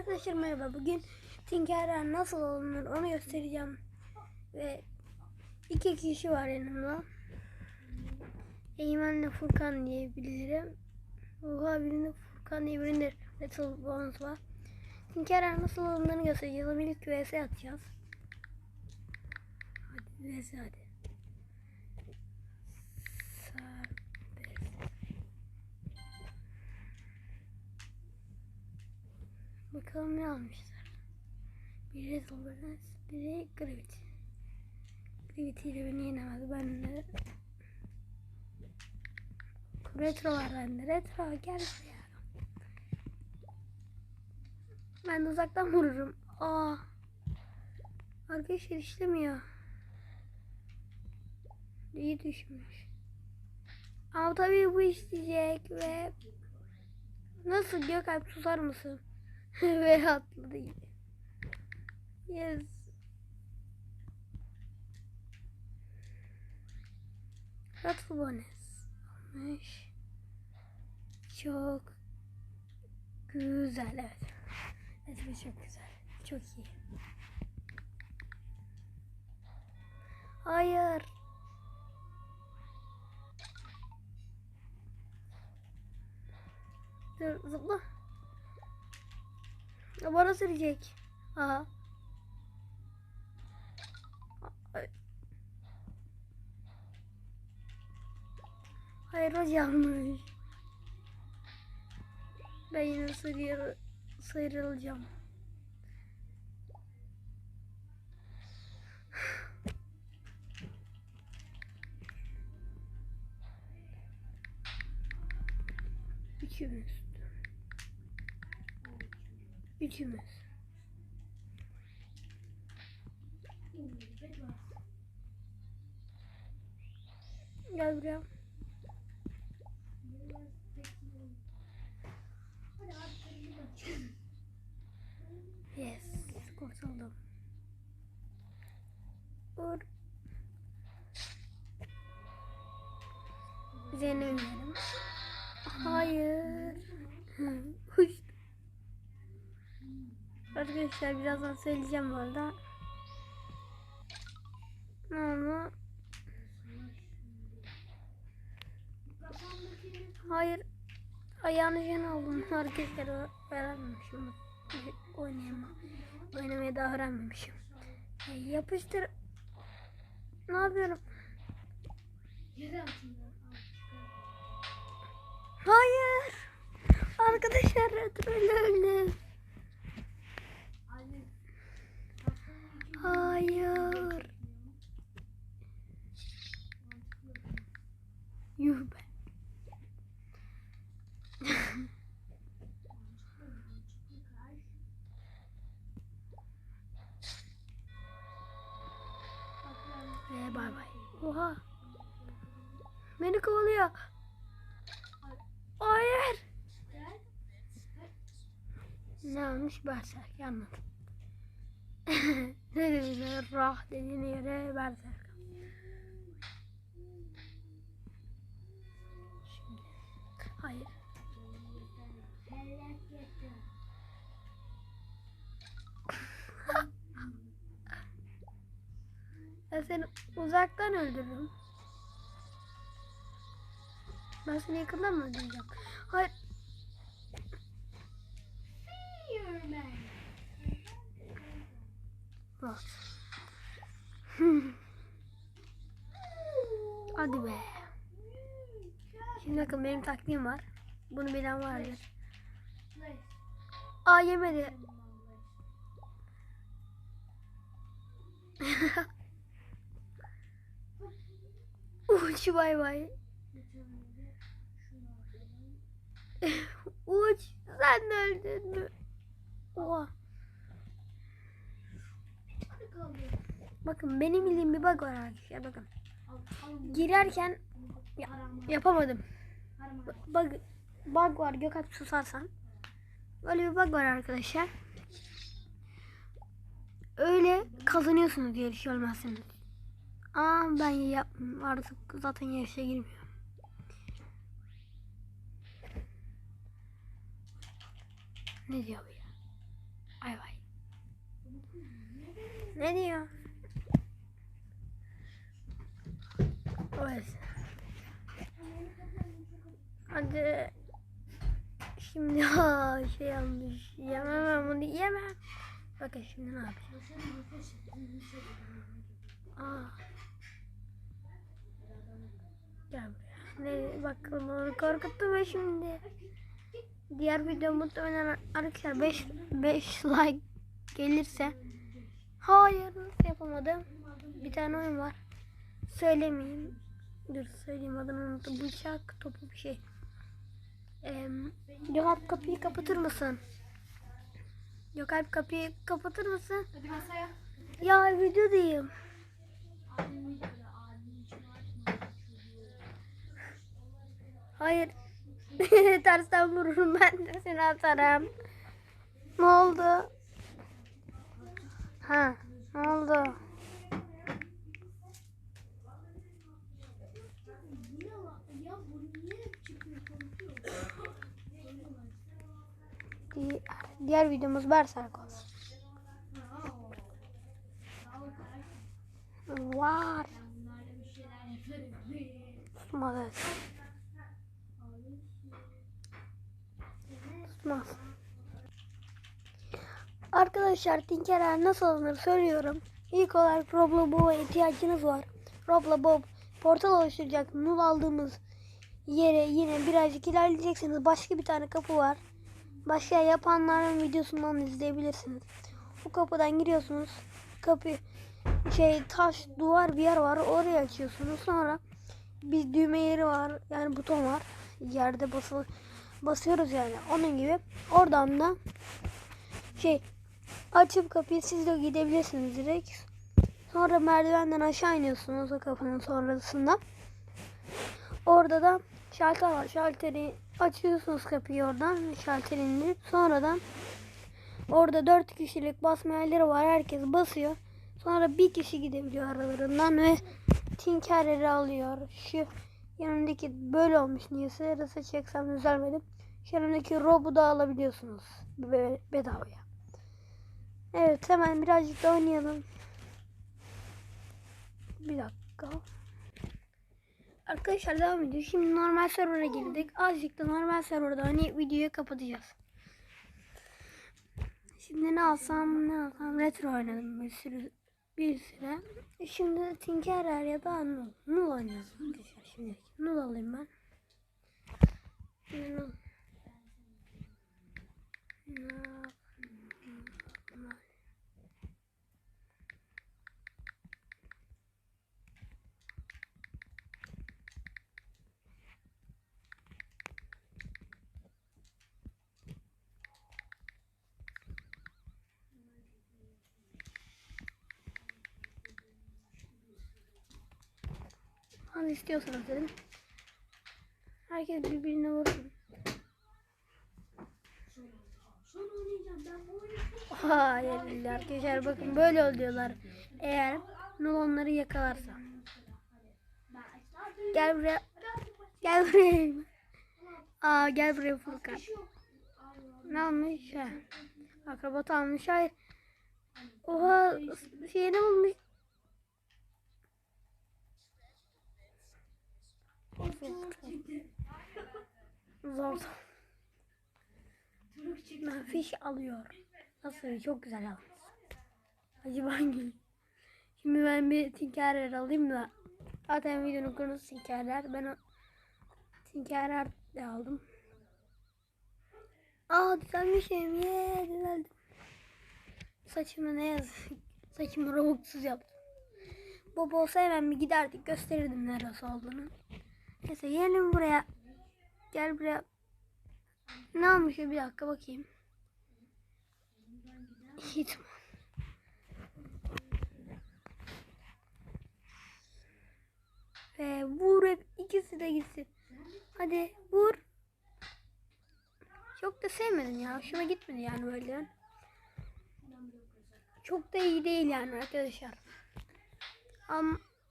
Arkadaşlar merhaba. Bugün Tinker'den nasıl olunur onu göstereceğim. Ve iki kişi var yanımda. Eymen'le Furkan diyebilirim. Oha birinde Furkan diye birinde Little Bones var. Tinker'den nasıl olunduğunu göstereceğiz. Ama ilk vs atacağız. Hadi vs hadi. Ne almışlar. Biri Resolutions, biri Gravity. Gravity ile beni yenemez. Ben de Retro var bende. Retro gel buraya. Ben de uzaktan vururum. Aa. Arkadaşlar işlemiyor. İyi düşmüş. Ama tabii bu işleyecek ve Nasıl Gökalp susar mısın? Ve atladı. Yes. Ratful bonus olmuş. Çok güzel evet. Evet çok güzel. Çok iyi. Hayır. Dur zıpla. Bana sürecek. Aha. Ay. Hayır o yanlış. Ben yine sıyrıl sıyrılacağım. Üçümüz. Üçümüz. Gel buraya. Arkadaşlar birazdan söyleyeceğim bu arada. Ama Hayır. Ayağını jen aldım. Arkadaşlar öğrenmemişim. Oynayamam. Oynamayı daha öğrenmemişim. Yapıştır. Ne yapıyorum? Hayır. Arkadaşlar retro öldü. Hayır. Yuh be. Ve bay bay. Oha. Beni kovalıyor. Hayır. Ne olmuş Berserk anladım. rah dediğine yere Berserk. Şimdi. Hayır. Ben seni uzaktan öldürürüm. Ben seni yakından mı öldüreceğim? Hayır. Bak. Hadi be. Şimdi bakın benim taktiğim var. Bunu bilen vardır. Aa yemedi. Uç bay bay. Uç sen öldün mü? Oha. Bakın benim bildiğim bir bug var arkadaşlar bakın. Girerken ya- yapamadım. Bug, bug var Gökalp susarsan. Böyle bir bug var arkadaşlar. Öyle kazanıyorsunuz yarış ölmezsiniz. Aa ben yapmam artık zaten yarışa girmiyorum. Ne diyor bu ya? Ay vay. Ne diyor? Evet. Hadi. Şimdi ha şey yanlış. Yemem bunu yemem. Bakın şimdi ne yapacağım? Aa. Gel buraya. Ne bakalım onu korkuttum ben şimdi. Diğer video muhtemelen arkadaşlar 5 5 like gelirse Hayır nasıl yapamadım? Bir tane oyun var. Söylemeyeyim. Dur söyleyeyim adını unuttum. Bıçak topu bir şey. Ee, Gökalp kapıyı kapatır mısın? Gökalp kapıyı kapatır mısın? Hadi masaya. Ya videodayım. Hayır. Tersten vururum ben de seni atarım. Ne oldu? Ha, oldu? Diğer, diğer videomuz Berserk olsun. Var. Tutmadı. Tutmaz. Arkadaşlar Tinkerer nasıl alınır söylüyorum. İlk olarak Roblobob'a ihtiyacınız var. Roblobob portal oluşturacak. Nul aldığımız yere yine birazcık ilerleyeceksiniz. Başka bir tane kapı var. Başka yapanların videosundan izleyebilirsiniz. Bu kapıdan giriyorsunuz. Kapı şey taş duvar bir yer var. Oraya açıyorsunuz. Sonra bir düğme yeri var. Yani buton var. Yerde basılı basıyoruz yani. Onun gibi. Oradan da şey açıp kapıyı siz de gidebilirsiniz direkt. Sonra merdivenden aşağı iniyorsunuz o kapının sonrasında. Orada da şalter var. Şalteri açıyorsunuz kapıyı oradan. Şalteri indirip sonradan orada dört kişilik basma yerleri var. Herkes basıyor. Sonra bir kişi gidebiliyor aralarından ve Tinkerer'i alıyor. Şu yanındaki böyle olmuş niyeyse. Rasa çeksem düzelmedim. Şu yanındaki Rob'u da alabiliyorsunuz. Be- bedavaya. Evet hemen birazcık da oynayalım. Bir dakika. Arkadaşlar devam ediyor. Şimdi normal server'a girdik. Azıcık da normal serverda hani videoyu kapatacağız. Şimdi ne alsam ne alsam retro oynadım bir sürü bir süre. Şimdi Tinkerer ya da Null. Null oynayalım arkadaşlar şimdi. Null alayım ben. Null. Null. Hani istiyorsanız dedim. Herkes birbirine vursun. Hayır arkadaşlar bakın böyle oluyorlar. Eğer Nul onları yakalarsa. Gel buraya. Gel buraya. Aa gel buraya Furkan. Ne almış? Akrobat almış. Hayır. Oha şeyini bulmuş. Zor. Ben fiş alıyor. Nasıl? Çok güzel almış. Acaba hangi? Şimdi ben bir tinkerer alayım da. Zaten videonun konusu tinkerer. Ben o tinkerer de aldım. Aa düzelmişim. Yeee düzeldim. Saçımı ne yazık. Saçımı robuxsuz yaptım. Bob olsa hemen bir giderdik. Gösterirdim neresi olduğunu. Neyse gelelim buraya. Gel buraya. Ne ya? bir dakika bakayım. Hiç Ve vur hep ikisi de gitsin. Hadi vur. Çok da sevmedim ya. Hoşuma gitmedi yani böyle. Çok da iyi değil yani arkadaşlar. Al,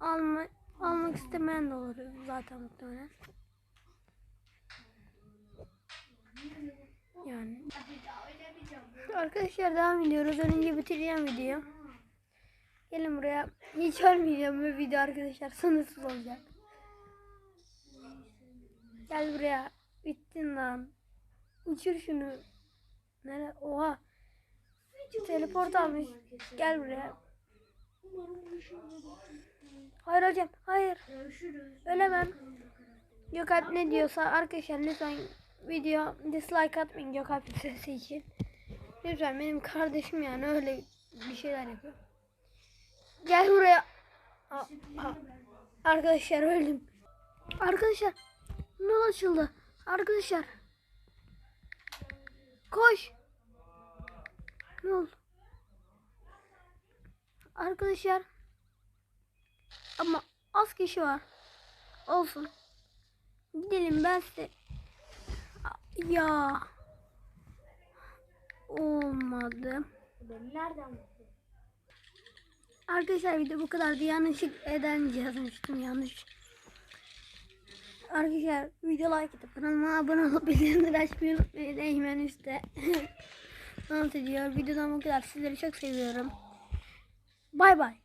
alma, almak istemeyen de olur zaten muhtemelen. Yani. Arkadaşlar devam ediyoruz. Önce bitireceğim video. Gelin buraya. Hiç ölmeyeceğim bu video arkadaşlar. Sınırsız olacak. Gel buraya. Bittin lan. Uçur şunu. Nere? Oha. Teleport almış. Gel buraya. Hayır hocam. Hayır. Ölemem. Gökalp ne diyorsa arkadaşlar lütfen video dislike atmayın Gökalp'in sesi için. Lütfen benim kardeşim yani öyle bir şeyler yapıyor. Gel buraya. Aa, aa. Arkadaşlar öldüm. Arkadaşlar ne açıldı? Arkadaşlar. Koş. Ne oldu? Arkadaşlar. Ama az kişi var. Olsun. Gidelim ben size. Ya. Olmadı. Nereden Arkadaşlar video bu kadardı. Yanlışlık eden yazmıştım yanlış. Arkadaşlar video like atıp kanalıma abone olup bildirimleri açmayı unutmayın. Eymen üstte. Dans ediyor. Videodan bu kadar. Sizleri çok seviyorum. Bay bay.